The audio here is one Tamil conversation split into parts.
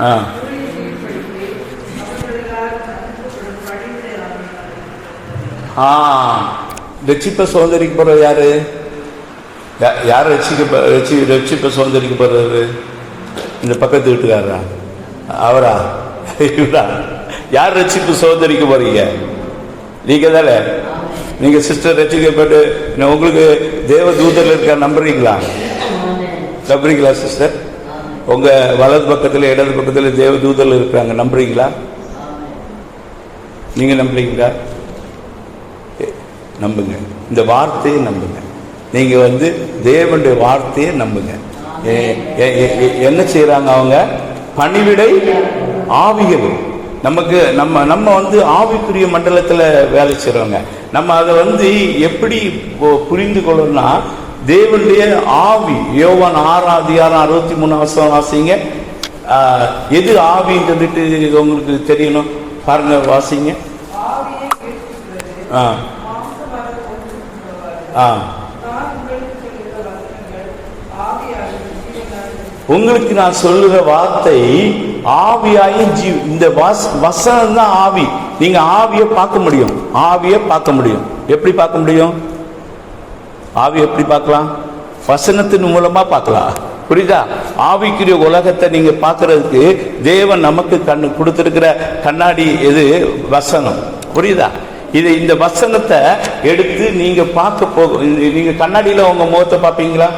ஆ. ஆ. ரட்சிப்பை சுதந்திரிக்க போகிறது யாரு? யா- யார் ரட்சிக்க ரட்சி ரட்சிப்பை சுதந்திரிக்க போகிறது இந்த பக்கத்து வீட்டுக்காரரா? அவரா? இவரா? யார் ரட்சிப்பு சுதந்திரிக்க போறீங்க? நீங்க தானே நீங்க சிஸ்டர் ரட்சிக்கப்பட்டு உங்களுக்கு தேவ தூதர் இருக்க நம்புறீங்களா? நம்புறீங்களா சிஸ்டர் உங்க வலது பக்கத்தில் இடது பக்கத்தில் தேவ தூதர் இருக்கிறாங்க. நம்புறீங்களா? நீங்க நம்புறீங்களா? நம்புங்க. இந்த வார்த்தையை நம்புங்க. நீங்க வந்து தேவனுடைய வார்த்தையை நம்புங்க. என்ன செய்யறாங்க அவங்க? பணிவிடை ஆவிகள். நமக்கு நம்ம நம்ம வந்து ஆவிக்குரிய மண்டலத்தில் வேலை செய்கிறவங்க நம்ம அதை வந்து எப்படி பு- புரிந்து கொள்ளணும்னா தேவனுடைய ஆவி யோவான் ஆறாம் அதிகாரம் அறுபத்தி மூணு வருஷம் வாசிங்க எது ஆவின்னு சொல்லிட்டு உங்களுக்கு தெரியணும்? பாருங்க வாசிங்க. ஆ. ஆ. உங்களுக்கு நான் சொல்லுகிற வார்த்தை ஆவியாயும் ஜீவ் இந்த வஸ் வசனம் தான் ஆவி. நீங்க ஆவியை பார்க்க முடியும். ஆவியை பார்க்க முடியும். எப்படி பார்க்க முடியும்? ஆவி எப்படி பார்க்கலாம்? வசனத்தின் மூலமா பார்க்கலாம். புரியுதா? ஆவிக்குரிய உலகத்தை நீங்க பார்க்கறதுக்கு தேவன் நமக்கு கண்ணு கொடுத்துருக்கிற கண்ணாடி எது? வசனம். புரியுதா? இது இந்த வசனத்தை எடுத்து நீங்க பார்க்க போக நீங்க கண்ணாடியில உங்க முகத்தை பார்ப்பீங்களா?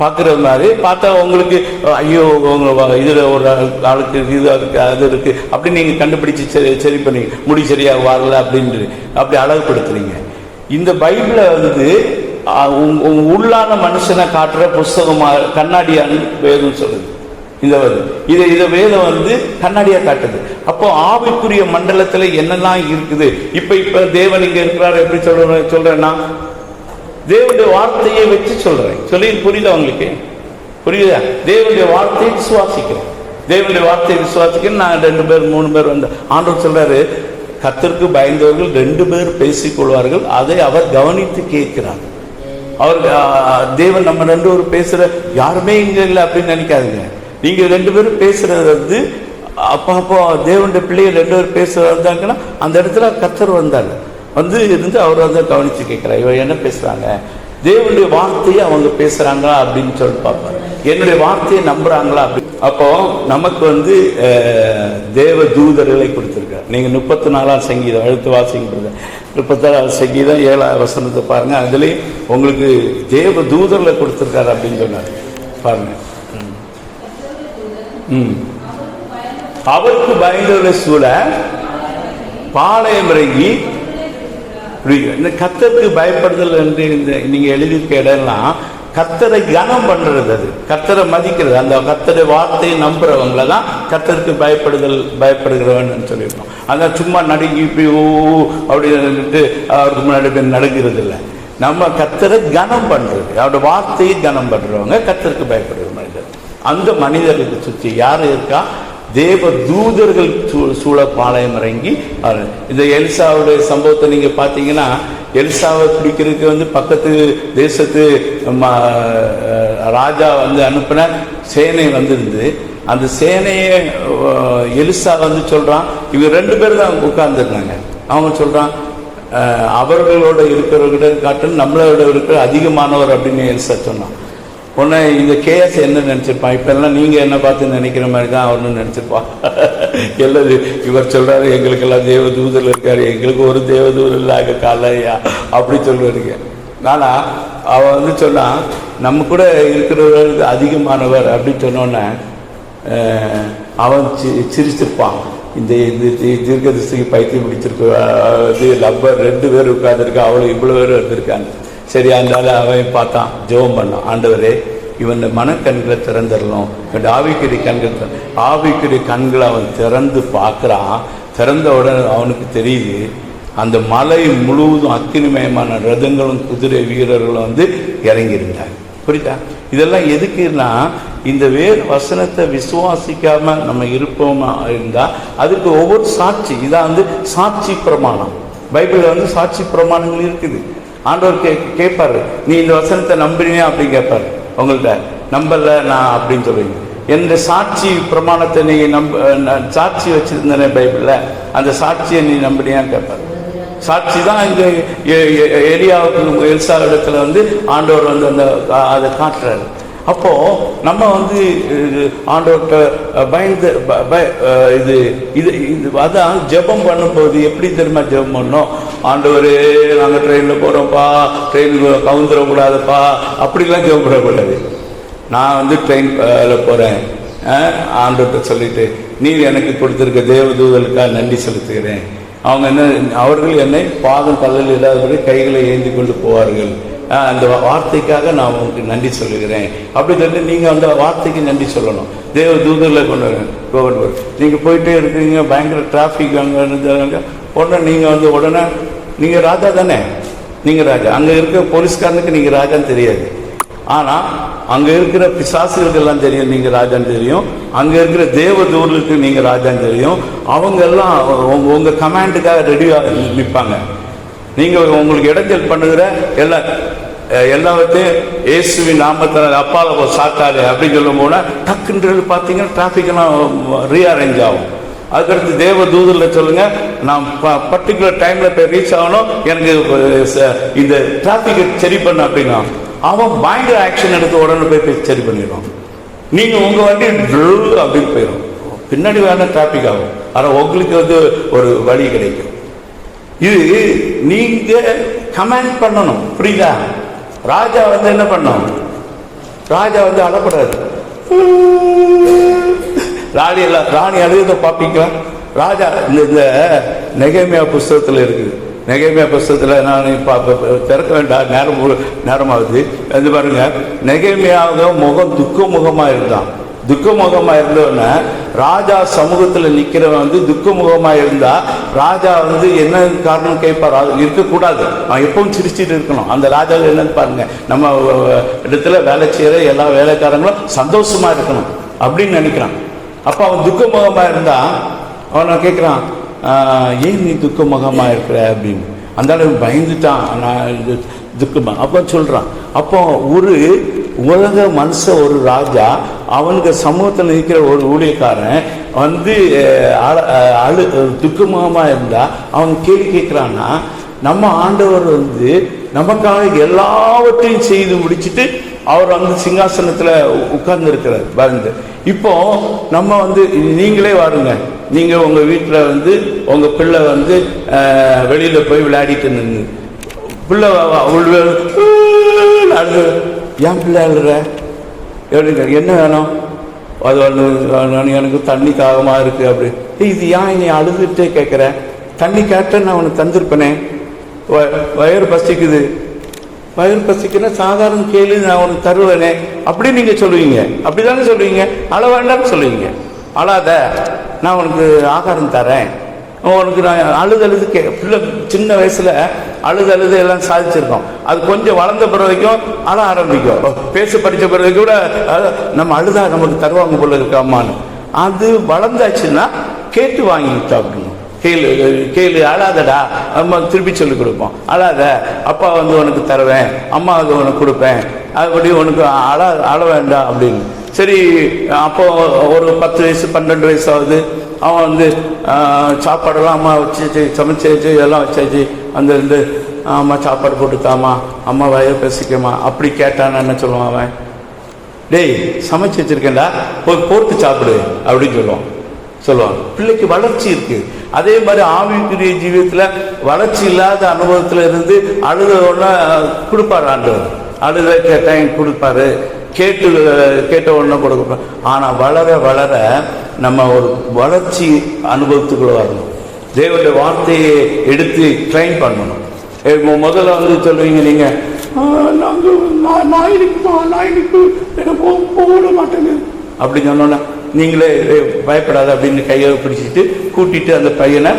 பார்க்குறது மாதிரி. பார்த்தா உங்களுக்கு ஐயோ உங்க இதில் ஒரு ஆளுக்கு இது இருக்கு அது இருக்கு. அப்படி நீங்க கண்டுபிடிச்சு சரி சரி பண்ணி முடி சரியாக வரல அப்படின்ட்டு அப்படி அழகுபடுத்துறீங்க. இந்த பைபிளை வந்து உள்ளான மனுஷனை காட்டுற புஸ்தகமாக கண்ணாடியான்னு வேதம் சொல்லுது இந்த வந்து இதை இதை வேதம் வந்து கண்ணாடியா காட்டுது. அப்போ ஆவிக்குரிய மண்டலத்தில் என்னெல்லாம் இருக்குது? இப்போ இப்போ தேவன் இங்கே இருக்கிறார் எப்படி சொல்ற சொல்றேன்னா தேவனுடைய வார்த்தையை வச்சு சொல்றேன். சொல்லி புரியுதா உங்களுக்கு? புரியுதா? தேவனுடைய வார்த்தையை விசுவாசிக்கிறேன். தேவனுடைய வார்த்தையை விசுவாசிக்கிறேன். நான் ரெண்டு பேர் மூணு பேர் வந்து ஆண்டவர் சொல்றாரு கத்திற்கு பயந்தவர்கள் ரெண்டு பேர் பேசிக் கொள்வார்கள் அதை அவர் கவனித்து கேட்கிறார். அவர் தேவன் நம்ம ரெண்டு பேரும் பேசுற யாருமே இங்க இல்லை அப்படின்னு நினைக்காதீங்க. நீங்க ரெண்டு பேரும் பேசுறது வந்து அப்போ அப்போ தேவனுடைய பிள்ளைகள் ரெண்டு பேரும் பேசுறது இருந்தாங்கன்னா அந்த இடத்துல கத்தர் வந்தார். வந்து இருந்து அவர் வந்து கவனிச்சு கேட்கிறார் இவன் என்ன பேசுறாங்க? தேவனுடைய வார்த்தையை அவங்க பேசுறாங்களா அப்படின்னு சொல்லி பார்ப்பாரு. என்னுடைய வார்த்தையை நம்புறாங்களா அப்போ நமக்கு வந்து அஹ், தேவ தூதர்களை கொடுத்துருக்கார். நீங்க முப்பத்தி நாலாம் சங்கீதம் அழுத்து வாசிங்கிறது முப்பத்தாறாவது சங்கீதம் ஏழாவது வசனத்தை பாருங்க. அதுலேயும் உங்களுக்கு தேவ தூதர்களை கொடுத்துருக்காரு அப்படின்னு சொன்னார். பாருங்க. ம். அவருக்கு பயந்தவர்களை சூழ பாளையம் இறங்கி இந்த கத்தருக்கு பயப்படுதல் என்று இந்த நீங்க எழுதியிருக்க இடம்லாம் கத்தரை கனம் பண்ணுறது அது. கத்தரை மதிக்கிறது. அந்த கத்தரை வார்த்தையை நம்புறவங்கள தான் கத்தருக்கு பயப்படுதல் பயப்படுகிறவன் சொல்லியிருக்கோம். அதான் சும்மா நடுங்கி இப்படி ஓ அப்படின்னு அவருக்கு முன்னாடி போய் நடுங்கிறது இல்லை நம்ம கத்தரை கனம் பண்ணுறது அவருடைய வார்த்தையை கனம் பண்ணுறவங்க கத்தருக்கு பயப்படுகிற மனிதர் அந்த மனிதர்களுக்கு சுற்றி யார் இருக்கா? தேவ தூதர்கள் சூ- சூழ பாளையம் இறங்கி இந்த எல்சாவுடைய சம்பவத்தை நீங்கள் பார்த்தீங்கன்னா எலிசாவை பிடிக்கிறதுக்கு வந்து பக்கத்து தேசத்து ராஜா வந்து அனுப்பின சேனை வந்திருந்து அந்த சேனையை எலிசா வந்து சொல்கிறான் இவங்க ரெண்டு பேர் தான் உட்கார்ந்துருந்தாங்க அவங்க சொல்கிறான் அவர்களோட இருக்கிறவர்கிட்ட காட்டில் நம்மளோட இருக்கிற அதிகமானவர் அப்படின்னு எலிசா சொன்னான். உன்னை இந்த கேஎஸ் என்ன நினைச்சிருப்பான்? இப்ப எல்லாம் நீங்க என்ன பார்த்து நினைக்கிற மாதிரி தான் அவனு நினைச்சிருப்பான். எல்லது இவர் சொல்றாரு எங்களுக்கெல்லாம் தேவ இருக்கார். இருக்காரு எங்களுக்கு ஒரு தேவ தூதர் இல்லாத காலையா? அப்படி சொல்லுவாருங்க. ஆனா அவன் வந்து சொன்னான் நம்ம கூட இருக்கிறவர் அதிகமானவர் அப்படின்னு சொன்னோன்னே அவன் சி- சிரிச்சிருப்பான். இந்த இந்த தீர்க்க திசைக்கு பைத்தியம் பிடிச்சிருக்க. இது லப்பர் ரெண்டு பேர் உட்காந்துருக்கா அவ்வளோ இவ்வளோ பேர் வந்திருக்காங்க. சரி அதனால அவன் பார்த்தான் ஜெபம் பண்ணான். ஆண்டவரே இவன் மனக்கண்களை திறந்துடலாம் இவன் ஆவிக்குரிய கண்கள் திற- ஆவிக்குரிய கண்களை அவன் திறந்து பார்க்குறான். திறந்த உடனே அவனுக்கு தெரியுது அந்த மலை முழுவதும் அக்கினிமயமான ரதங்களும் குதிரை வீரர்களும் வந்து இறங்கியிருந்தாங்க. புரியுதா? இதெல்லாம் எதுக்குன்னா இந்த வேறு வசனத்தை விசுவாசிக்காம நம்ம இருப்போமா இருந்தால் அதுக்கு ஒவ்வொரு சாட்சி இதான் வந்து சாட்சி பிரமாணம். பைபிளில் வந்து சாட்சி பிரமாணங்கள் இருக்குது. ஆண்டவர் கே கேட்பாரு நீ இந்த வசனத்தை நம்புறீங்க அப்படின்னு கேட்பாரு. உங்கள்கிட்ட நம்பல நான் அப்படின்னு சொல்லுவீங்க எந்த சாட்சி பிரமாணத்தை நீ நம்ப நான் சாட்சி வச்சிருந்தேன் பைபிள்ல அந்த சாட்சியை நீ நம்பினியான்னு கேட்பாரு. சாட்சி தான் இங்க எ- எல்சா இடத்துல வந்து ஆண்டவர் வந்து அந்த அதை காட்டுறாரு. அப்போ நம்ம வந்து அஹ், ஆண்டவர்கிட்ட பயந்து பய- இது இது இது அதான் ஜெபம் பண்ணும்போது எப்படி தெரியுமா ஜெபம் பண்ணோம்? ஆண்டவரே நாங்கள் ட்ரெயினில் போகிறோம்ப்பா ட்ரெயினில் கவுந்துடக்கூடாதுப்பா அப்படிலாம் ஜெபம் பண்ணக்கூடாது. நான் வந்து ட்ரெயின் போகிறேன் ஆண்டவர்கிட்ட சொல்லிட்டு நீ எனக்கு கொடுத்துருக்க தேவதூதலுக்காக நன்றி செலுத்துகிறேன். அவங்க என்ன அவர்கள் என்னை பாதம் கல்லல் இல்லாதபடி கைகளை ஏந்தி கொண்டு போவார்கள். அந்த வார்த்தைக்காக நான் உங்களுக்கு நன்றி சொல்லுகிறேன். அப்படி சொல்லி நீங்கள் அந்த வார்த்தைக்கு நன்றி சொல்லணும். தேவ தூதரில் கொண்டு வரேன். கோவன் நீங்கள் போயிட்டே இருக்கிறீங்க பயங்கர டிராஃபிக் அங்கே இருந்தாங்க உடனே நீங்கள் வந்து உடனே நீங்கள் ராஜா தானே? நீங்கள் ராஜா. அங்கே இருக்க போலீஸ்காரனுக்கு நீங்கள் ராஜான்னு தெரியாது. ஆனால் அங்கே இருக்கிற பிசாசுகளுக்கெல்லாம் தெரியும் நீங்கள் ராஜான்னு தெரியும். அங்கே இருக்கிற தேவதூர்களுக்கு நீங்கள் ராஜான்னு தெரியும். அவங்க எல்லாம் உங்கள் உங்கள் கமாண்டுக்காக ரெடியாக நிற்பாங்க நீங்கள் உங்களுக்கு இடைஞ்சல் பண்ணுகிற எல்லா அஹ், எல்லாத்தையும் இயேசுவின் நாமத்தில் அப்பால சாத்தாரு அப்படின்னு சொல்லும் போனால் டக்குன்றது பார்த்தீங்கன்னா டிராஃபிக்லாம் ரீஅரேஞ்ச் ஆகும். அதுக்கடுத்து தேவ தூதரில் சொல்லுங்க நான் பர்டிகுலர் டைம்ல போய் ரீச் ஆகணும். எனக்கு இந்த டிராஃபிக்கை சரி பண்ண அப்படின்னா அவன் பயங்கர ஆக்ஷன் எடுத்து உடனே போய் போய் சரி பண்ணிடுவான். நீங்க உங்க வண்டி ட்ரு அப்படின்னு போயிடும். பின்னாடி வேணா டிராஃபிக் ஆகும். ஆனால் உங்களுக்கு வந்து ஒரு வழி கிடைக்கும். இது நீங்க கமெண்ட் பண்ணணும். புரியுதா? ராஜா வந்து என்ன பண்ணும்? ராஜா வந்து அழப்படாது. ராணி எல்லாம் ராணி அழுகிறத பார்ப்பீங்களா ராஜா இந்த இந்த நெகேமியா புஸ்தகத்தில் இருக்குது நெகைமையா புஸ்தகத்தில் நான் திறக்க வேண்டாம் நேரம் ஒரு- நேரமாகுது. வந்து பாருங்க நெகைமையாக முகம் துக்க முகமாக இருந்தான். துக்கமுகமாக இருந்தவன ராஜா சமூகத்தில் நிற்கிறவன் வந்து துக்கமுகமாக இருந்தால் ராஜா வந்து என்ன காரணம் கேட்பார்? இருக்கக்கூடாது. அவன் எப்பவும் சிரிச்சிட்டு இருக்கணும். அந்த ராஜா என்னன்னு பாருங்க. நம்ம இடத்துல வேலை செய்கிற எல்லா வேலைக்காரங்களும் சந்தோஷமா இருக்கணும் அப்படின்னு நினைக்கிறான். அப்போ அவன் துக்க முகமா அவன் அவனை ஏன் நீ துக்கமுகமாக இருக்கிற அப்படின்னு. அந்த அளவு பயந்துட்டான். நான் இது அப்போ சொல்கிறான் அப்போ ஒரு உலக மனுஷ ஒரு ராஜா அவனுக்கு சமூகத்தில் நிற்கிற ஒரு ஊழியக்காரன் வந்து அழு துக்கமாக இருந்தால் அவன் கேள்வி கேட்குறான்னா நம்ம ஆண்டவர் வந்து நமக்காக எல்லாவற்றையும் செய்து முடிச்சிட்டு அவர் வந்து சிங்காசனத்தில் உட்கார்ந்து இருக்கிறார் பாருங்க இப்போ நம்ம வந்து நீங்களே வாருங்க. நீங்கள் உங்கள் வீட்டில் வந்து உங்கள் பிள்ளை வந்து வெளியில் போய் விளையாடிட்டு நின்று பிள்ளை அவள் ஏன் பிள்ளை அழுற எப்படிங்க என்ன வேணும்? அது வந்து நான் எனக்கு தண்ணி தாகமாக இருக்கு அப்படி. இது ஏன் நீ அழுதுகிட்டே கேட்குற? தண்ணி கேட்ட நான் உனக்கு தந்திருப்பேனே. வ- வயிறு பசிக்குது. வயிறு பசிக்குன்னா சாதாரண கேள்வி நான் உனக்கு தருவேனே. அப்படி நீங்கள் சொல்லுவீங்க. அப்படி தானே சொல்லுவீங்க. அழ வேண்டாம்னு சொல்லுவீங்க. அழாத. நான் உனக்கு ஆகாரம் தரேன். உனக்கு நான் அழுது அழுது கே பிள்ளை சின்ன வயசில் அழுது அழுது எல்லாம் சாதிச்சிருக்கோம். அது கொஞ்சம் வளர்ந்த பிறகு அழ ஆரம்பிக்கும். பேச படிச்ச பிறகு கூட நம்ம அழுதா நமக்கு தருவாங்க போல இருக்காமான்னு அது வளர்ந்தாச்சுன்னா கேட்டு வாங்கிக்கிட்டோம் கேளு கேளு அழாதடா. அம்மா திருப்பி சொல்லி கொடுப்போம். அழாத அப்பா வந்து உனக்கு தருவேன் அம்மா வந்து உனக்கு கொடுப்பேன். அப்படி உனக்கு அழ அழ வேண்டாம் அப்படின்னு. சரி அப்போ ஒரு பத்து வயசு பன்னெண்டு வயசு ஆகுது. அவன் வந்து சாப்பாடெல்லாம் அம்மா வச்சு சமைச்சு வச்சு எல்லாம் வச்சாச்சு. அந்த இருந்து அம்மா சாப்பாடு போட்டுத்தாமா அம்மா வயிறு பேசிக்கம்மா. அப்படி கேட்டான்னு என்ன சொல்லுவான் அவன்? டேய் சமைச்சு வச்சிருக்கேன்டா. போய் போட்டு சாப்பிடு. அப்படின்னு சொல்லுவான். சொல்லுவாங்க. பிள்ளைக்கு வளர்ச்சி இருக்கு. அதே மாதிரி ஆவிக்குரிய ஜீவியத்தில் வளர்ச்சி இல்லாத அனுபவத்தில் இருந்து அழுத உடனே கொடுப்பாரு ஆண்டவர். அழுத கேட்டேன் கொடுப்பாரு? கேட்டு கேட்ட உடனே கொடுப்பாரு ஆனால் வளர வளர நம்ம ஒரு வளர்ச்சி அனுபவத்துக்குள்ள வரணும். தேவனுடைய வார்த்தையை எடுத்து ட்ரைன் பண்ணணும். முதல்ல வந்து சொல்லுவீங்க நீங்கள் நாங்கள் நாங்க நான் நாயினிக்கு எனக்கு போக போக விட மாட்டேங்குது. அப்படி சொன்னோன்னே நீங்களே பயப்படாத அப்படின்னு கையை பிடிச்சிட்டு கூட்டிட்டு அந்த பையனை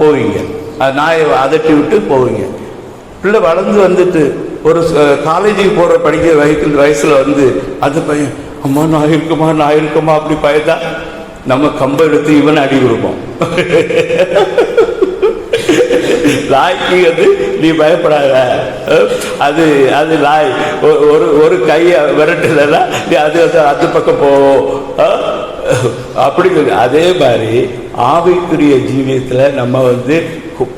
போவீங்க. அது நாயை அதட்டி விட்டு போவீங்க. பிள்ளை வளர்ந்து வந்துட்டு ஒரு காலேஜுக்கு போகிற படிக்கிற வயசுல வயசில் வந்து அந்த பையன் அம்மா நான் இருக்குமா நான் இருக்குமா? அப்படி பயந்தா நம்ம கம்பை எடுத்து இவனை அடி கொடுப்போம் நாய்க்கு வந்து நீ பயப்படாத. அது அது நாய் ஒ- ஒரு ஒரு கையை விரட்டுலன்னா நீ அது வந்து அந்த பக்கம் போவோம் அப்படி அதே மாதிரி ஆவிக்குரிய ஜீவியத்தில் நம்ம வந்து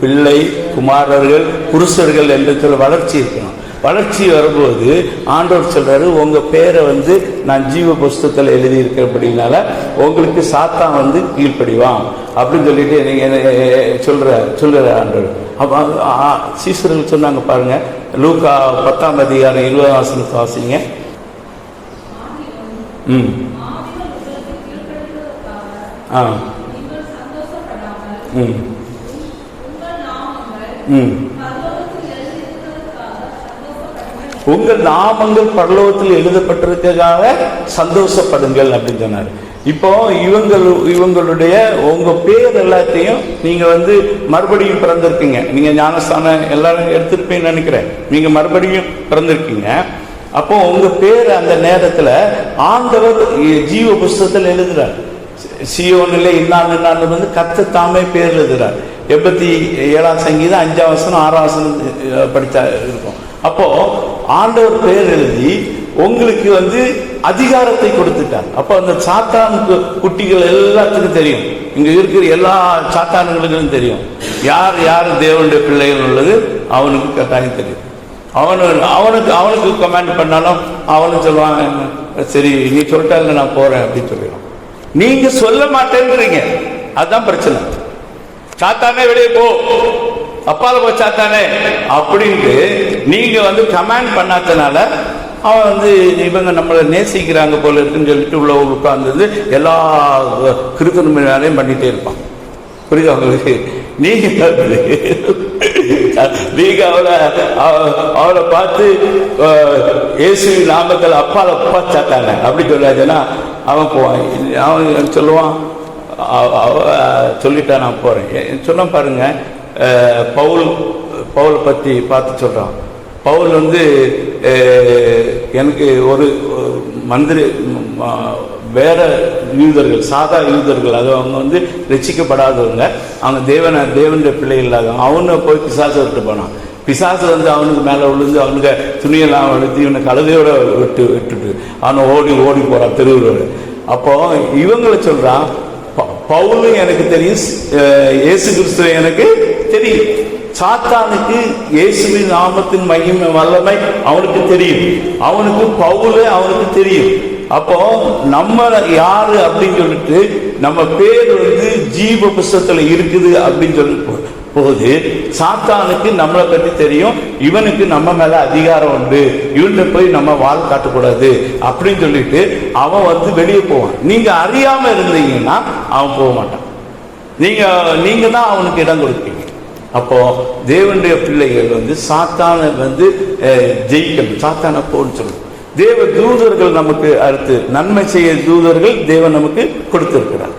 பிள்ளை குமாரர்கள் புருஷர்கள் என்று சொல்ல வளர்ச்சி இருக்கணும். வளர்ச்சி வரும்போது ஆண்டவர் சொல்கிறாரு உங்கள் பேரை வந்து நான் ஜீவ புஸ்தகத்தில் எழுதியிருக்கிறபடினால உங்களுக்கு சாத்தான் வந்து கீழ்ப்படிவான். அப்படின்னு சொல்லிட்டு நீங்கள் என்ன- சொல்கிற சொல்ற ஆண்டவர். அப்ப சீசர்கள் சொன்னாங்க பாருங்கள் லூக்கா பத்தாம் அதிகாரம் இருபதாம் வசனத்தை வாசிங்க. ம். ஆ. ம். ம். உங்கள் நாமங்கள் பரலோகத்தில் எழுதப்பட்டிருக்கிறதாக சந்தோஷப்படுங்கள் அப்படின்னு சொன்னார். இப்போ இவங்கள் இவங்களுடைய உங்க பேர் எல்லாத்தையும் நீங்க வந்து மறுபடியும் பிறந்திருக்கீங்க. நீங்க ஞானஸ்தானம் எல்லாரும் எடுத்திருப்பீங்கன்னு நினைக்கிறேன். நீங்க மறுபடியும் பிறந்திருக்கீங்க. அப்போ உங்க பேர் அந்த நேரத்துல ஆண்டவர் ஜீவ புஸ்தகத்தில் எழுதுறார். சியோனில் இன்னான் இன்னான் வந்து கத்து தாமே பேர் எழுதுறார். எண்பத்தி ஏழாம் சங்கீதம் அஞ்சாம் வசனம் ஆறாம் வசனம் படித்தா இருக்கும். அப்போ ஆண்டவர் பெயர் எழுதி உங்களுக்கு வந்து அதிகாரத்தை கொடுத்துட்டார். அப்போ அந்த சாத்தான் கு- குட்டிகள் எல்லாத்துக்கும் தெரியும். இங்க இருக்கிற எல்லா சாத்தானுங்களுக்கும் தெரியும். யார் யார் தேவனுடைய பிள்ளைகள் உள்ளது அவனுக்கு கட்டாயம் தெரியும். அவனு அவனுக்கு அவனுக்கு கமாண்ட் பண்ணாலும் அவனும் சொல்லுவான் சரி நீ சொல்லிட்டாங்க நான் போறேன் அப்படின்னு சொல்லிடுவான். நீங்க சொல்ல மாட்டேங்கிறீங்க. அதுதான் பிரச்சனை. சாத்தானே வெளியே போ. அப்பால போச்சா சாத்தானே அப்படின்ட்டு நீங்க வந்து கமாண்ட் பண்ணாதனால அவன் வந்து இவங்க நம்மளை நேசிக்கிறாங்க போல இருக்குன்னு சொல்லிட்டு உள்ள உட்கார்ந்து எல்லா கிருத்தன வேலையும் பண்ணிட்டே இருப்பான். புரியுதா உங்களுக்கு? நீங்க நீங்க அவளை அவளை பார்த்து இயேசு நாமத்தில் அப்பால அப்பா சாத்தாங்க அப்படி சொல்லாதுன்னா அவன் போவான். அவன் சொல்லுவான் அவ- அவ சொல்லிட்டா நான் போறேன். சொன்ன பாருங்க பவுல் பவுலை பற்றி பார்த்து சொல்கிறான் பவுல் வந்து எனக்கு ஒரு மந்திரி வேற யூதர்கள் சாதா யூதர்கள் அது அவங்க வந்து ரசிக்கப்படாதவங்க அவங்க தேவன தேவனுடைய பிள்ளை இல்லாத அவனை போய் பிசாசு விட்டு போனான். பிசாசு வந்து அவனுக்கு மேலே விழுந்து அவனுக்கு துணியெல்லாம் எடுத்து இவனுக்கு கழுதையோட விட்டு விட்டுட்டு அவனை ஓடி ஓடி போகிறான் தெருவில் அப்போ இவங்களை சொல்கிறான் ப- பவுலும் எனக்கு தெரியும் இயேசு கிறிஸ்துவ எனக்கு தெரியும். சாத்தானுக்கு இயேசுவின் நாமத்தின் மகிமை வல்லமை அவனுக்கு தெரியும். அவனுக்கு பவுல அவனுக்கு தெரியும். அப்போ நம்ம யாரு அப்படின்னு சொல்லிட்டு நம்ம பேர் வந்து ஜீவ புஸ்தத்துல இருக்குது அப்படின்னு சொல்லி போ- போது சாத்தானுக்கு நம்மளை பற்றி தெரியும். இவனுக்கு நம்ம மேல அதிகாரம் உண்டு. இவன்கிட்ட போய் நம்ம வாழ் காட்டக்கூடாது அப்படின்னு சொல்லிட்டு அவன் வந்து வெளியே போவான். நீங்க அறியாம இருந்தீங்கன்னா அவன் போக மாட்டான். நீங்க நீங்க தான் அவனுக்கு இடம் கொடுப்பீங்க. அப்போ தேவனுடைய பிள்ளைகள் வந்து சாத்தானை வந்து ஜெயிக்கணும். சாத்தானை போன்னு சொல்லணும். தேவ தூதர்கள் நமக்கு அடுத்து நன்மை செய்ய தூதர்கள் தேவன் நமக்கு கொடுத்திருக்கிறார்.